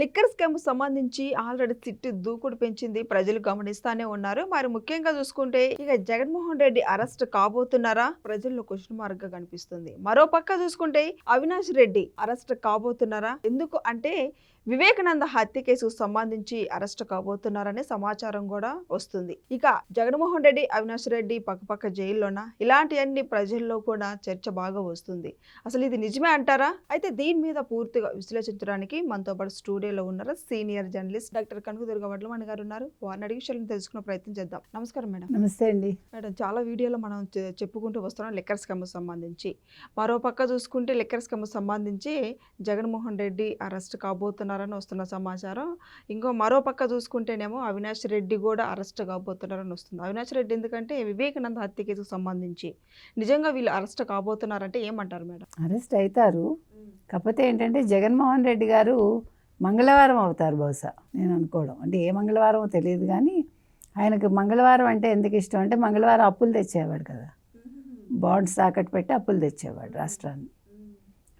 Liquor scam సంబంధించి already తిట్టి దూకుడు పెంచింది ప్రజలు గమనిస్తానే ఉన్నారు. మరి ముఖ్యంగా చూసుకుంటే ఇక జగన్మోహన్ రెడ్డి అరెస్ట్ కాబోతున్నారా? ప్రజల్లో క్వశ్చన్ మార్క్గా కనిపిస్తుంది. మరో పక్క చూసుకుంటే అవినాష్ రెడ్డి అరెస్ట్ కాబోతున్నారా? ఎందుకు అంటే వివేకానంద హత్య కేసుకు సంబంధించి అరెస్ట్ కాబోతున్నారనే సమాచారం కూడా వస్తుంది. ఇక జగన్మోహన్ రెడ్డి అవినాష్ రెడ్డి పక్కపక్క జైల్లోనా? ఇలాంటివన్నీ ప్రజల్లో కూడా చర్చ బాగా వస్తుంది. అసలు ఇది నిజమే అంటారా? అయితే దీని మీద పూర్తిగా విశ్లేషించడానికి మనతో పాటు స్టూడియోలో ఉన్నారు? Senior journalist doctor Kanakadurga Vadlamani garu ఉన్నారు వారిని అడిగి విషయాలను తెలుసుకునే ప్రయత్నం చేద్దాం. నమస్కారం మేడం. నమస్తే అండి. మేడం చాలా వీడియోలో మనం చెప్పుకుంటూ వస్తున్నాం లిక్కర్ స్కమ్ సంబంధించి. మరో పక్క చూసుకుంటే లిక్కర్ స్కమ్ సంబంధించి జగన్మోహన్ రెడ్డి అరెస్ట్ కాబోతున్నారని వస్తున్న సమాచారం. ఇంకో మరో పక్క చూసుకుంటేనేమో అవినాష్ రెడ్డి కూడా అరెస్ట్ కాబోతున్నారని వస్తుంది. అవినాష్ రెడ్డి ఎందుకంటే వివేకానంద హత్య కేసుకు సంబంధించి. నిజంగా వీళ్ళు అరెస్ట్ కాబోతున్నారంటే ఏమంటారు మేడం? అరెస్ట్ అవుతారు కాకపోతే ఏంటంటే జగన్మోహన్ రెడ్డి గారు మంగళవారం అవుతారు బహుశా నేను అనుకోవడం. అంటే ఏ మంగళవారం తెలియదు కానీ ఆయనకు మంగళవారం అంటే ఎందుకు ఇష్టం అంటే మంగళవారం అప్పులు తెచ్చేవాడు కదా. బాండ్స్ తాకట్టు పెట్టి అప్పులు తెచ్చేవాడు రాష్ట్రాన్ని.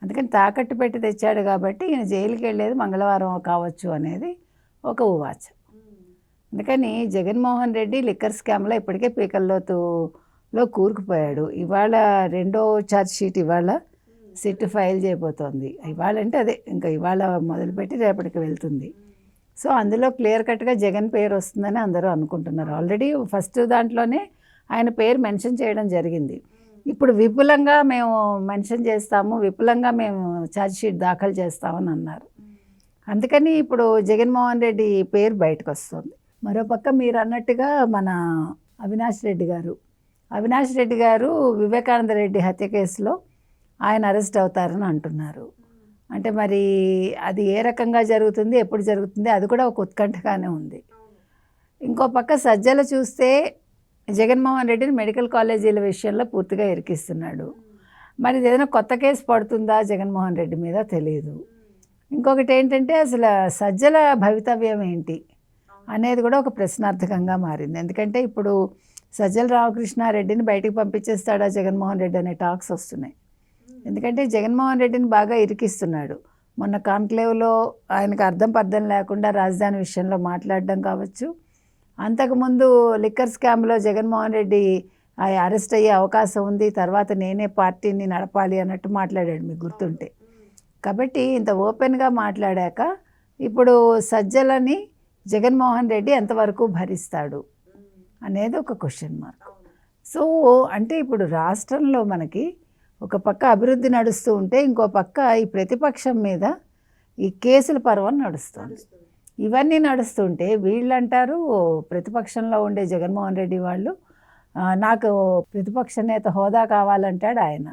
అందుకని తాకట్టు పెట్టి తెచ్చాడు కాబట్టి ఈయన జైలుకి వెళ్ళేది మంగళవారం కావచ్చు అనేది ఒక ఉవాచ అందుకని జగన్మోహన్ రెడ్డి లిక్కర్ స్కామ్లో ఇప్పటికే పీకల్లోతులో కూరుకుపోయాడు. ఇవాళ రెండో ఛార్జ్ షీట్ ఇవాళ సిట్ ఫైల్ చేయబోతోంది. ఇవాళ అంటే అదే ఇంకా ఇవాళ మొదలుపెట్టి రేపటికి వెళ్తుంది. సో అందులో క్లియర్ కట్గా జగన్ పేరు వస్తుందని అందరూ అనుకుంటున్నారు. ఆల్రెడీ ఫస్ట్ దాంట్లోనే ఆయన పేరు మెన్షన్ చేయడం జరిగింది. ఇప్పుడు విపులంగా మేము మెన్షన్ చేస్తాము విపులంగా మేము ఛార్జ్షీట్ దాఖలు చేస్తామని అన్నారు. అందుకని ఇప్పుడు జగన్మోహన్ రెడ్డి పేరు బయటకు వస్తుంది. మరోపక్క మీరు అన్నట్టుగా మన అవినాష్ రెడ్డి గారు అవినాష్ రెడ్డి గారు వివేకానంద రెడ్డి హత్య కేసులో ఆయన అరెస్ట్ అవుతారని అంటున్నారు. అంటే మరి అది ఏ రకంగా జరుగుతుంది ఎప్పుడు జరుగుతుంది అది కూడా ఒక ఉత్కంఠగానే ఉంది. ఇంకో పక్క సజ్జల చూస్తే జగన్మోహన్ రెడ్డిని మెడికల్ కాలేజీల విషయంలో పూర్తిగా ఇరికిస్తున్నాడు. మరి ఇది ఏదైనా కొత్త కేసు పడుతుందా జగన్మోహన్ రెడ్డి మీద తెలియదు ఇంకొకటి ఏంటంటే అసలు సజ్జల భవితవ్యం ఏంటి అనేది కూడా ఒక ప్రశ్నార్థకంగా మారింది. ఎందుకంటే ఇప్పుడు సజ్జల రామకృష్ణారెడ్డిని బయటికి పంపించేస్తాడా జగన్మోహన్ రెడ్డి అనే టాక్స్ వస్తున్నాయి. ఎందుకంటే జగన్మోహన్ రెడ్డిని బాగా ఇరికిస్తున్నాడు. మొన్న కాన్క్లేవ్లో ఆయనకు అర్థం పర్థం లేకుండా రాజధాని విషయంలో మాట్లాడడం కావచ్చు. అంతకుముందు లిక్కర్ స్కామ్లో జగన్మోహన్ రెడ్డి ఆ అరెస్ట్ అయ్యే అవకాశం ఉంది తర్వాత నేనే పార్టీని నడపాలి అన్నట్టు మాట్లాడాడు మీకు గుర్తుంటే. కాబట్టి ఇంత ఓపెన్గా మాట్లాడాక ఇప్పుడు సజ్జలని జగన్మోహన్ రెడ్డి ఎంతవరకు భరిస్తాడు అనేది ఒక క్వశ్చన్ మార్క్. సో అంటే ఇప్పుడు రాష్ట్రంలో మనకి ఒక పక్క అభివృద్ధి నడుస్తూ ఉంటే ఇంకో పక్క ఈ ప్రతిపక్షం మీద ఈ కేసుల పర్వం నడుస్తుంది. ఇవన్నీ నడుస్తుంటే వీళ్ళు అంటారు ప్రతిపక్షంలో ఉండే జగన్మోహన్ రెడ్డి వాళ్ళు "ఆ, నాకు ప్రతిపక్ష నేత హోదా కావాలంటాడు ఆయన.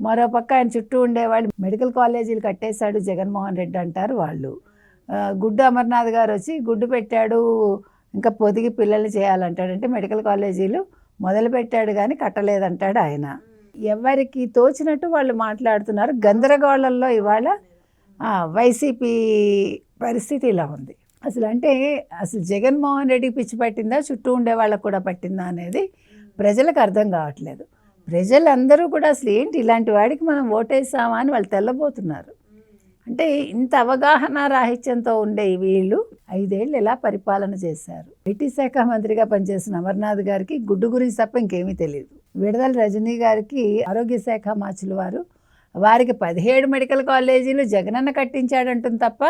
మరో పక్క ఆయన చుట్టూ ఉండేవాళ్ళు మెడికల్ కాలేజీలు కట్టేశాడు జగన్మోహన్ రెడ్డి అంటారు వాళ్ళు. గుడ్డు అమర్నాథ్ గారు వచ్చి గుడ్డు పెట్టాడు ఇంకా పొదిగి పిల్లల్ని చేయాలంటాడు అంటే మెడికల్ కాలేజీలు మొదలు పెట్టాడు కానీ కట్టలేదంటాడు ఆయన. ఎవరికి తోచినట్టు వాళ్ళు మాట్లాడుతున్నారు. గందరగోళంలో ఇవాళ వైసీపీ పరిస్థితి ఇలా ఉంది. అసలు అంటే అసలు జగన్మోహన్ రెడ్డికి పిచ్చి పట్టిందా? చుట్టూ ఉండే వాళ్ళకు కూడా పట్టిందా అనేది ప్రజలకు అర్థం కావట్లేదు. ప్రజలందరూ కూడా అసలు ఏంటి ఇలాంటి వాడికి మనం ఓటేసామా అని వాళ్ళు తెల్లబోతున్నారు. అంటే ఇంత అవగాహన రాహిత్యంతో ఉండే వీళ్ళు ఐదేళ్ళు ఎలా పరిపాలన చేశారు? ఐటీ శాఖ మంత్రిగా పనిచేసిన అమర్నాథ్ గారికి గుడ్డు గురించి తప్ప ఇంకేమీ తెలియదు విడదల రజనీ గారికి ఆరోగ్య శాఖ మాచులు వారు. వారికి పదిహేడు మెడికల్ కాలేజీలు జగనన్న కట్టించాడంటుంది తప్ప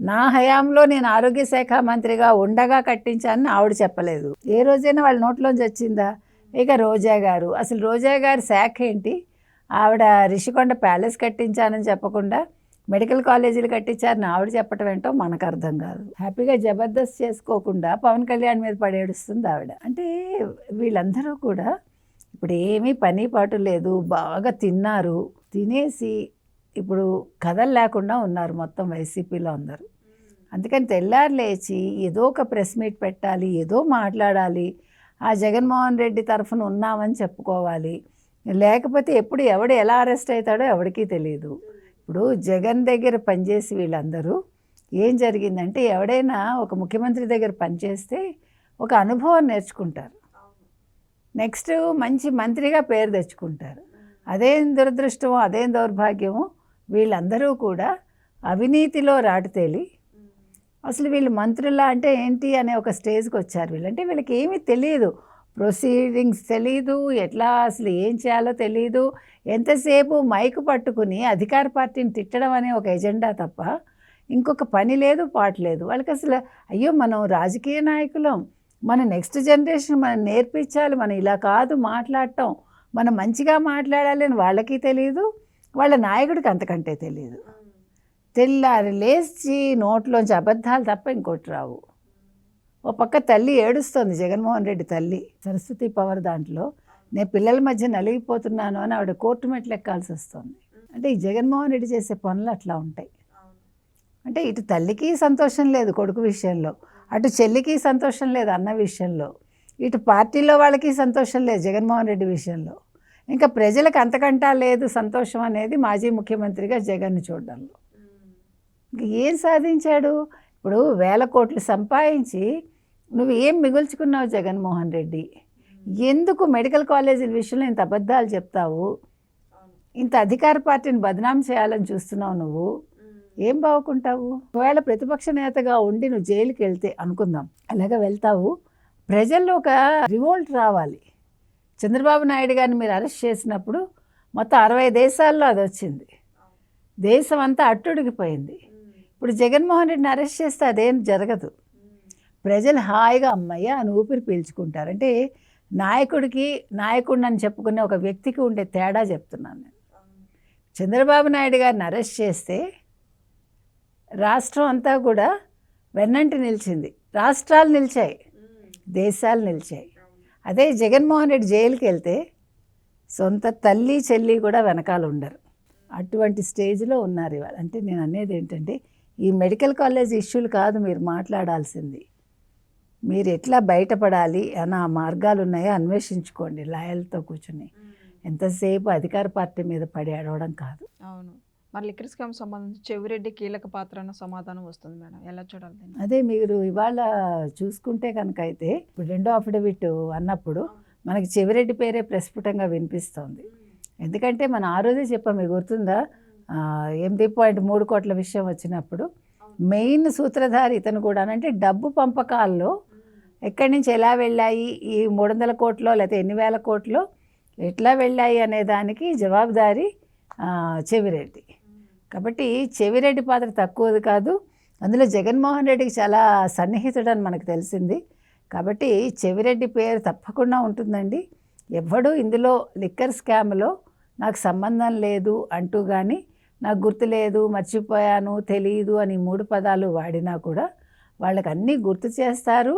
నా హయాంలో నేను ఆరోగ్య శాఖ మంత్రిగా ఉండగా కట్టించానని ఆవిడ చెప్పలేదు. ఏ రోజైనా వాళ్ళ నోట్లోంచి వచ్చిందా? ఇక రోజా గారు. అసలు రోజా గారి శాఖ ఏంటి? ఆవిడ రిషికొండ ప్యాలెస్ కట్టించానని చెప్పకుండా మెడికల్ కాలేజీలు కట్టించారని ఆవిడ చెప్పటం ఏంటో మనకు అర్థం కాదు. హ్యాపీగా జబర్దస్త్ చేసుకోకుండా పవన్ కళ్యాణ్ మీద పడేడుస్తుంది ఆవిడ. అంటే వీళ్ళందరూ కూడా ఇప్పుడు ఏమీ పని పాటు లేదు. బాగా తిన్నారు. తినేసి ఇప్పుడు కథలు లేకుండా ఉన్నారు మొత్తం వైసీపీలో అందరూ. అందుకని తెల్లారు లేచి ఏదో ఒక ప్రెస్ మీట్ పెట్టాలి ఏదో మాట్లాడాలి. ఆ జగన్మోహన్ రెడ్డి తరఫున ఉన్నామని చెప్పుకోవాలి. లేకపోతే ఎప్పుడు ఎవడు ఎలా అరెస్ట్ అవుతాడో ఎవరికీ తెలియదు ఇప్పుడు జగన్ దగ్గర పనిచేసి వీళ్ళందరూ ఏం జరిగిందంటే ఎవడైనా ఒక ముఖ్యమంత్రి దగ్గర పనిచేస్తే ఒక అనుభవం నేర్చుకుంటారు. నెక్స్ట్ మంచి మంత్రిగా పేరు తెచ్చుకుంటారు. అదేం దురదృష్టం అదేం దౌర్భాగ్యమో వీళ్ళందరూ కూడా అవినీతిలో రాటుతేలి అసలు వీళ్ళు మంత్రులా అంటే ఏంటి అనే ఒక స్టేజ్కి వచ్చారు వీళ్ళు. అంటే వీళ్ళకి ఏమీ తెలియదు ప్రొసీడింగ్స్ తెలీదు ఎట్లా అసలు ఏం చేయాలో తెలియదు ఎంతసేపు మైకు పట్టుకుని అధికార పార్టీని తిట్టడం అనే ఒక ఎజెండా తప్ప ఇంకొక పని లేదు పాట లేదు. వాళ్ళకి అసలు అయ్యో మనం రాజకీయ నాయకులం. మన నెక్స్ట్ జనరేషన్ మనం నేర్పించాలి మనం ఇలా కాదు మాట్లాడటం. మనం మంచిగా మాట్లాడాలి అని వాళ్ళకి తెలియదు వాళ్ళ నాయకుడికి అంతకంటే తెలియదు తెల్లారి లేచి నోట్లోంచి అబద్ధాలు తప్ప ఇంకోటి రావు. ఓ పక్క తల్లి ఏడుస్తోంది జగన్మోహన్ రెడ్డి తల్లి. సరస్వతి పవర్ దాంట్లో నేను పిల్లల మధ్య నలిగిపోతున్నాను అని ఆవిడ కోర్టు మెట్లు ఎక్కాల్సి వస్తుంది. అంటే ఈ జగన్మోహన్ రెడ్డి చేసే పనులు అట్లా ఉంటాయి. అంటే ఇటు తల్లికి సంతోషం లేదు కొడుకు విషయంలో. అటు చెల్లికి సంతోషం లేదు అన్న విషయంలో ఇటు పార్టీలో వాళ్ళకి సంతోషం లేదు జగన్మోహన్ రెడ్డి విషయంలో. ఇంకా ప్రజలకు అంతకంటా లేదు సంతోషం అనేది మాజీ ముఖ్యమంత్రిగా జగన్ను చూడడంలో. ఏం సాధించాడు? ఇప్పుడు వేల కోట్లు సంపాదించి నువ్వు ఏం మిగుల్చుకున్నావు జగన్మోహన్ రెడ్డి? ఎందుకు మెడికల్ కాలేజీల విషయంలో ఇంత అబద్ధాలు చెప్తావు? ఇంత అధికార పార్టీని బదనాం చేయాలని చూస్తున్నావు నువ్వు? ఏం బాగుకుంటావు? ఒకవేళ ప్రతిపక్ష నేతగా ఉండి నువ్వు జైలుకి వెళ్తే అనుకుందాం. అలాగ వెళ్తావు. ప్రజల్లో ఒక రివోల్ట్ రావాలి. చంద్రబాబు నాయుడు గారిని మీరు అరెస్ట్ చేసినప్పుడు మొత్తం అరవై దేశాల్లో అది వచ్చింది. దేశం అంతా అట్టుడికిపోయింది ఇప్పుడు జగన్మోహన్ రెడ్డిని అరెస్ట్ చేస్తే అదేం జరగదు. ప్రజలు హాయిగా అమ్మయ్య అని ఊపిరి పీల్చుకుంటారు. అంటే నాయకుడికి నాయకుడిని అని చెప్పుకునే ఒక వ్యక్తికి ఉండే తేడా చెప్తున్నాను నేను. చంద్రబాబు నాయుడు గారిని అరెస్ట్ చేస్తే రాష్ట్రం అంతా కూడా వెన్నంటి నిలిచింది. రాష్ట్రాలు నిలిచాయి. దేశాలు నిలిచాయి. అదే జగన్మోహన్ రెడ్డి జైలుకి వెళ్తే సొంత తల్లి చెల్లి కూడా వెనకాల ఉండరు. అటువంటి స్టేజ్లో ఉన్నారు ఇవాళ. అంటే నేను అనేది ఏంటంటే ఈ మెడికల్ కాలేజ్ ఇష్యూలు కాదు మీరు మాట్లాడాల్సింది. మీరు ఎట్లా బయటపడాలి అన్న ఆ మార్గాలు ఉన్నాయో? అన్వేషించుకోండి. లాయర్లతో కూర్చుని. ఎంతసేపు అధికార పార్టీ మీద పడి అడవడం కాదు. అవును. మరి లిక్కర్ స్కామ్ సంబంధించి చెవిరెడ్డి కీలక పాత్ర అన్న సమాధానం వస్తుంది మేడం. ఎలా చూడాలి? అదే మీరు ఇవాళ చూసుకుంటే కనుక అయితే ఇప్పుడు రెండో అఫిడవిట్ అన్నప్పుడు మనకి చెవిరెడ్డి పేరే ప్రస్ఫుటంగా వినిపిస్తోంది. ఎందుకంటే మనం ఆ రోజే చెప్పాం మీకు గుర్తుందా? ఎనిమిది పాయింట్ మూడు కోట్ల విషయం వచ్చినప్పుడు మెయిన్ సూత్రధారి ఇతను కూడా అంటే డబ్బు పంపకాల్లో ఎక్కడి నుంచి ఎలా వెళ్ళాయి? ఈ మూడు వందల కోట్లో లేకపోతే ఎన్ని వేల కోట్లో ఎట్లా వెళ్ళాయి అనే దానికి జవాబుదారి చెవిరెడ్డి. కాబట్టి చెవిరెడ్డి పాత్ర తక్కువది కాదు. అందులో జగన్మోహన్ రెడ్డికి చాలా సన్నిహితుడు అని మనకు తెలిసింది. కాబట్టి చెవిరెడ్డి పేరు తప్పకుండా ఉంటుందండి. ఎవ్వడూ ఇందులో లిక్కర్ స్కామ్లో నాకు సంబంధం లేదు అంటూ కానీ నాకు గుర్తు లేదు మర్చిపోయాను తెలియదు అని మూడు పదాలు వాడినా కూడా వాళ్ళకి అన్నీ గుర్తు చేస్తారు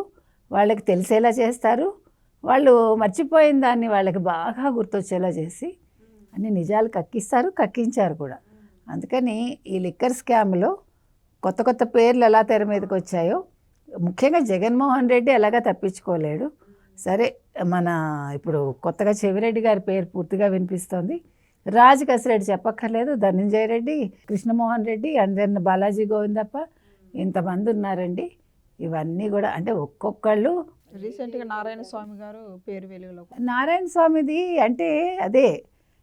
వాళ్ళకి తెలిసేలా చేస్తారు. వాళ్ళు మర్చిపోయిన దాన్ని వాళ్ళకి బాగా గుర్తొచ్చేలా చేసి అన్ని నిజాలు కక్కిస్తారు కక్కించారు కూడా. అందుకని ఈ లిక్కర్ స్కామ్లో కొత్త కొత్త పేర్లు ఎలా తెర మీదకి వచ్చాయో ముఖ్యంగా జగన్మోహన్ రెడ్డి ఎలాగా తప్పించుకోలేడు. సరే మన ఇప్పుడు కొత్తగా చెవిరెడ్డి గారి పేరు పూర్తిగా వినిపిస్తోంది. రాజు కసిరెడ్డి చెప్పక్కర్లేదు. ధనంజయ రెడ్డి కృష్ణమోహన్ రెడ్డి అండ్ దెన్ బాలాజీ గోవిందప్ప ఇంతమంది ఉన్నారండి. ఇవన్నీ కూడా అంటే ఒక్కొక్కళ్ళు రీసెంట్గా నారాయణ స్వామి గారు పేరు వెలుగులో నారాయణ స్వామిది అంటే అదే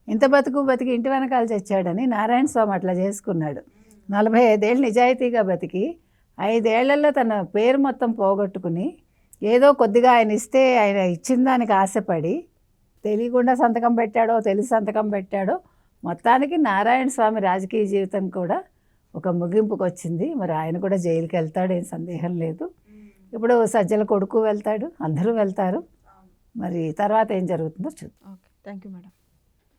ఇంత బతుకు బతికి ఇంటి వెనకాల చచ్చాడని నారాయణ స్వామి అట్లా చేసుకున్నాడు. నలభై ఐదేళ్ళు నిజాయితీగా బతికి ఐదేళ్ళలో తన పేరు మొత్తం పోగొట్టుకుని ఏదో కొద్దిగా ఆయన ఇస్తే ఆయన ఇచ్చిన దానికి ఆశపడి తెలియకుండా సంతకం పెట్టాడో తెలిసి సంతకం పెట్టాడో మొత్తానికి నారాయణ స్వామి రాజకీయ జీవితం కూడా ఒక ముగింపుకు వచ్చింది. మరి ఆయన కూడా జైలుకి వెళ్తాడు ఏం సందేహం లేదు. ఇప్పుడు సజ్జల కొడుకు వెళ్తాడు అందరూ వెళ్తారు. మరి తర్వాత ఏం జరుగుతుందో చూద్దాం. Okay thank you madam.